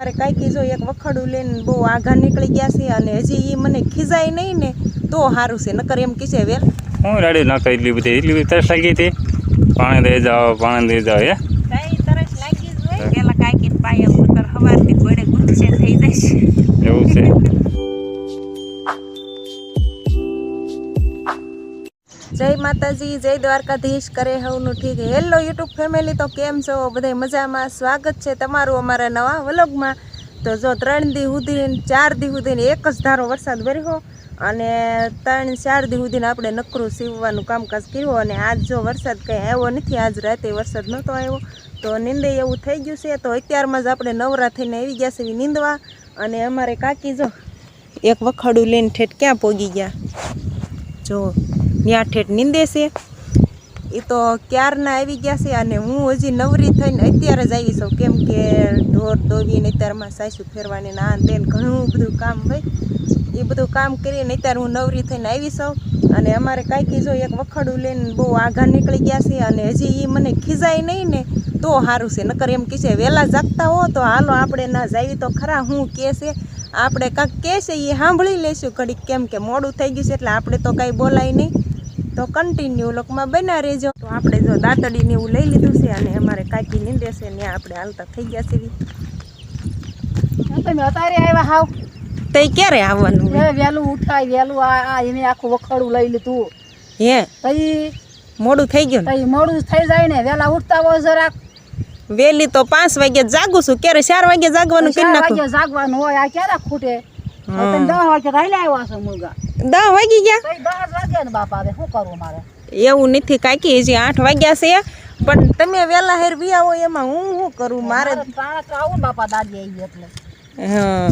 મારે કાંઈ જો એક વખડું લઈને બહુ આઘા નીકળી ગયા છે અને હજી એ મને ખીજાય નહીં ને તો સારું છે. નકર એમ કીધે વેલ. હું રડી નાખતો એટલી બધી. એટલી બધી તરસ લાગી હતી. પાણી દઈ જાઓ પાણી દઈ જાઓ હે? કાંઈ તરસ લાગી જ હોય. પેલા કાંઈકી પાયા ઉપર હવારથી ગોળે ગુસ્સે થઈ જાય છે એવું છે. જય માતાજી, જય દ્વારકાધીશ, કરે હવનું ઠીક. હેલો યુટ્યુબ ફેમિલી તો કેમ છો? બધા મજામાં? સ્વાગત છે તમારું અમારા નવા વ્લોગમાં. તો જો ત્રણ દી સુધી ચાર દી સુધી એક જ ધારો વરસાદ વર્યો અને ત્રણ ચાર દી સુધી આપણે નકરું સીવવાનું કામકાજ કર્યું અને આજ જો વરસાદ કંઈ આવ્યો નથી, આજ રાતે વરસાદ નહોતો આવ્યો. તો નીંદે એવું થઈ ગયું છે. તો અત્યારમાં જ આપણે નવરા થઈને આવી ગયા છે નીંદવા. અને અમારે કાકી જો એક વખાડું લઈને ઠેઠ ક્યાં પોગી ગયા? જો ત્યાં ઠેઠ નીંદે છે. એ તો ક્યારના આવી ગયા છે અને હું હજી નવરી થઈને અત્યારે જ આવી છું. કેમ કે ઢોર દોવીને અત્યારમાં સાસુ ફેરવાની ના તેન ઘણું બધું કામ હોય. એ બધું કામ કરીને અત્યારે હું નવરી થઈને આવી છું. અને અમારે કાંઈક જો એક વખડું લઈને બહુ આઘા નીકળી ગયા છે અને હજી એ મને ખીજાય નહીં ને તો સારું છે. નકર એમ કહેશે વહેલા જાગતા હો તો હાલો આપણે ના જાવી તો ખરા હું કહે છે. આપણે કાંક કહે છે એ સાંભળી લઈશું ઘડીક કેમ કે મોડું થઈ ગયું છે એટલે આપણે તો કાંઈ બોલાય નહીં. તો કન્ટિન્યુ લોકમાં બના રહેજો. તો આપણે જો દાંતડીને એવું લઈ લીધું છે અને અમારે કાકી નહીં દેશે ને આપણે હાલતા થઈ ગયા છે તમે અત્યારે આવ્યા હાવ? તો ક્યારે આવવાનું? વહેલું ઉઠાય વહેલું આ આ એને આખું વખડું લઈ લીધું. હે? પછી મોડું થઈ ગયું મોડું થઈ જાય ને વહેલા ઉઠતા હોય જરાક. વેલી તો પાંચ વાગે જાગું છું. ક્યારે ચાર વાગે જાગવાનું કરી નાખું? વાગે જાગવાનું હોય આ ક્યારે ખૂટે? દસ વાગે રાયલા આવ્યા છો મુર્ગા. દસ વાગી ગયા. દસ વાગ્યા ને બાપા હવે શું કરવું મારે? એવું નથી કાકી હજી આઠ વાગ્યા છે પણ તમે વહેલા હેર વી આવો એમાં હું શું કરું મારે? પ્રાણે આવું બાપા દાદી આવી એટલે. હા.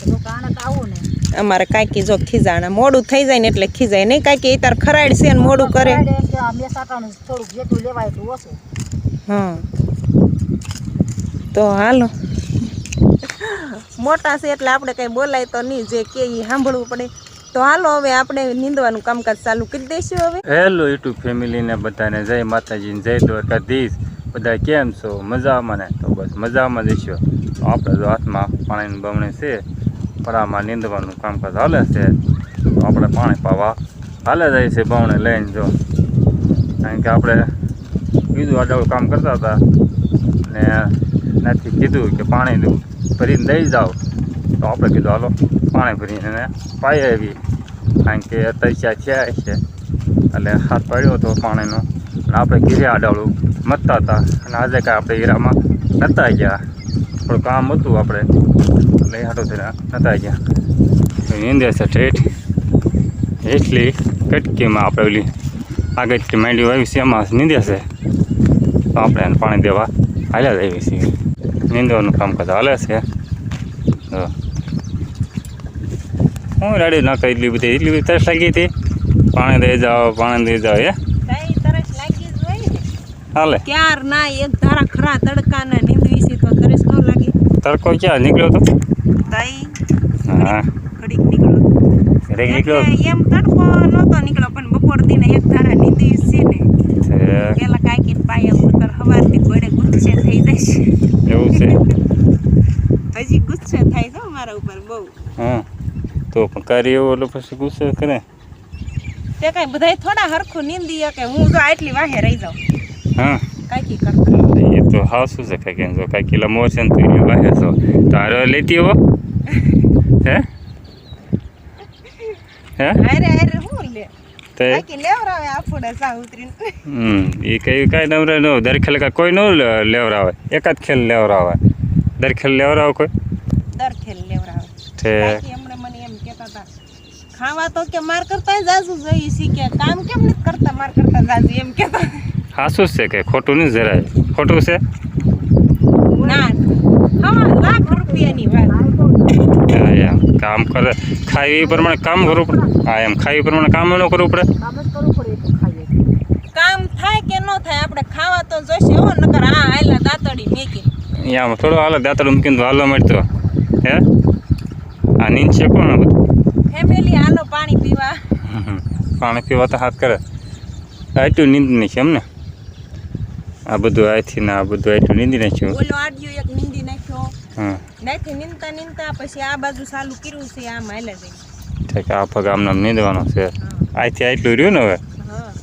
તો આવું ને. અમારે કાંઈકી જો ખીજાણા મોડું થઈ જાય ને એટલે ખીજાય. નહીં કાંઈક એ તાર ખરાડ છે ને મોડું કરે. હા. તો હાલો. મોટા છે એટલે આપણે કંઈ બોલાય તો નહીં જે કે એ સાંભળવું પડે. તો હાલો હવે આપણે નીંદવાનું કામકાજ ચાલુ કરી દઈશું હવે. હેલો યુટ્યુબ ફેમિલીને બધાને જય માતાજી જય દ્વારકાધીશ. બધા કેમ છો? મજામાં ને? તો બસ મજામાં જઈશું આપણે જો હાથમાં પાણીની બમણી છે, પરામાં નીંદવાનું કામકાજ હાલે છે. આપણે પાણી પાવા હાલે જાય છે બમણે લઈને જો. કારણ કે આપણે બીજું આડાવું કામ કરતા હતા ને નથી કીધું કે પાણી ભરીને દઈ જાઓ. તો આપણે કીધું, હાલો, પાણી ભરીને પાઈ આવી કારણ કે અત્યારે થયા છે એટલે હાથ પડ્યો હતો પાણીનો. અને આપણે ઘીરે આડાવડું મતતા હતા. અને આજે કાંઈ આપણે હીરામાં નતા ગયા. થોડું કામ હતું આપણે. એટલે હાટું થઈને નતા ગયા. નીંદે છે ઠેઠ. એટલી કટકીમાં આપણે ઓલી આગળથી માંડ્યું આવી છે. એમાં નીંદે છે. તો આપણે એને પાણી દેવા હાલ્યા જ આવી છીએ. નીંદવાનું કરતા હાલે છે. જો હું રડી નાખતો એટલી બધી. એટલી બધી તરસ લાગી હતી. પાણી દઈ જાઓ પાણી દઈ જાઓ હોય હાલે. ક્યાર ના એક ધારા ખરા તડકાના નીંદવી છે તો તરસ ન લાગે. તડકો ક્યાં? નીકળ્યો તો? તઈ હા. ઘડીક નીકળ્યો. એટલે એમ તડકો નહોતો નીકળ્યો પણ બપોર દીને એક ધારા નીંદવી છે ને. પેલા કાંઈક પાયા ઉપર હવારથી ગોળે ગુસ્સે થઈ જાય એવું છે. હજી ગુસ્સે થાય છે મારા ઉપર બહુ. હા. તો પણ કરી એવો એટલે પછી ગુસ્સે કરે. તે કાંઈ બધાય થોડા હરખું નીંદી કે હું તો આટલી વાહે રહી જાઉં. હા. કરતા. એ તો હાવ શું છે કાંઈ જો કાંઈ કિલો મોર છે ને તો એટલે વાહે છો તારો લેતી હો. હે? હે? હારે હારે હું લે? તે કાંઈકી લેવરાવે આફુડે સા ઉતરીને. હમ એ કઈ કાંઈ નવરે ન દર ખેલ કાંઈ ન લે- લેવરાવે. એકાદ ખેલ લેવરાવે. દર ખેલ લેવરાવે કોઈ? દર ખેલ લેવરાવે. તે કાંઈકી હમણાં મને એમ કહેતા હતા ખાવા તો કે માર કરતા જાજુ છે કે કામ કેમ નથી કરતા? માર કરતા જાજુ એમ કેતા. હાસું જ છે કે ખોટું નહીં જરાય. ખોટું છે? ના હા લાખ રૂપિયાની વાત. એમ. કામ કરે. ખાય એ પ્રમાણે કામ કરવું પડે. હા એમ. ખાય એ પ્રમાણે કામ ન કરવું પડે. કામ જ કરવું પડે એટલું કામ થાય કે ન થાય આપણે ખાવા તો જોશે હો નકર આ હાયલા દાતડી મેકી. યામ થોડો હાલો દાંતડું મૂકીને હાલો હાલવા મળતો હે? આ નીંદ છે કોણ બધું? ફેમિલી હાલો પાણી પીવા. પાણી પીવા તો હાથ કરે. આટલું નીંદ નહીં છે એમને? આ બધું આથી ને આ બધું આટલું નીંદી નાખ્યું ઓલો આડિયો એક નીંદી નાખ્યો. હા. નાખી નીંદતા નીંદતા પછી આ બાજુ ચાલુ કર્યું છે આમ હાલે છે. ઠીક આ પગ આમ નીંદવાનો છે. આથી આટલું રહ્યું ને હવે?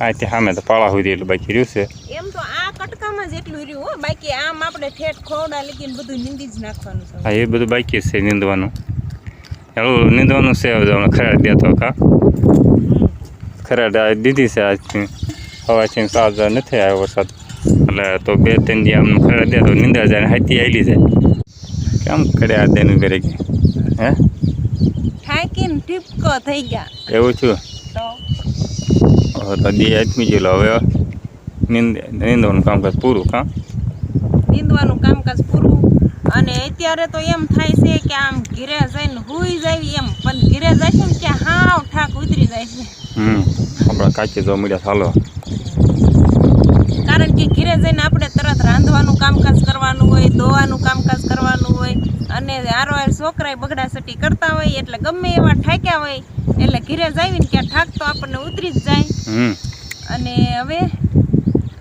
આથી સામે તો પાળા સુધી એટલું બાકી રહ્યું છે. એમ તો આ કટકામાં જ એટલું રહ્યું હો. બાકી આમ આપણે ઠેઠ ખોડા લગીને બધું નીંદી જ નાખવાનું છે. હા એ બધું બાકી છે નીંદવાનું. એવું નીંદવાનું છે હવે ખરાડ દેતો કા. ખરાડ દીધી છે આજથી. હવાથી સાત હજાર નથી આવ્યો વરસાદ. એટલે તો બે ત્રણ દી આમ ખરાડ દે તો નીંદા જાય હાથી આવેલી જાય. કેમ કર્યા દેનું ઘરે હે? થાકીને ટીપકો થઈ ગયા. એવું છું? તો દી આથમી ગયેલો. હવે નીંદ નીંદવાનું કામકાજ પૂરું કાં? નીંદવાનું કામકાજ પૂરું. અને અત્યારે તો એમ થાય છે કે આમ ઘીરે જઈને હુઈ જાય એમ. પણ ઘીરે જાય છે ને ત્યાં હાવ ઠાક ઉતરી જાય છે. હમ. આપણા કાચી જો મળ્યા ચાલો કારણ કે ઘીરે જઈને આપણે તરત રાંધવાનું કામકાજ કરવાનું હોય ધોવાનું કામકાજ કરવાનું હોય અને આરોહાર છોકરાએ બગડાસટી કરતા હોય એટલે ગમે એવા ઠાક્યા હોય એટલે ઘીરે જાવીને ક્યાં ઠાક તો આપણને ઉતરી જ જાય. અને હવે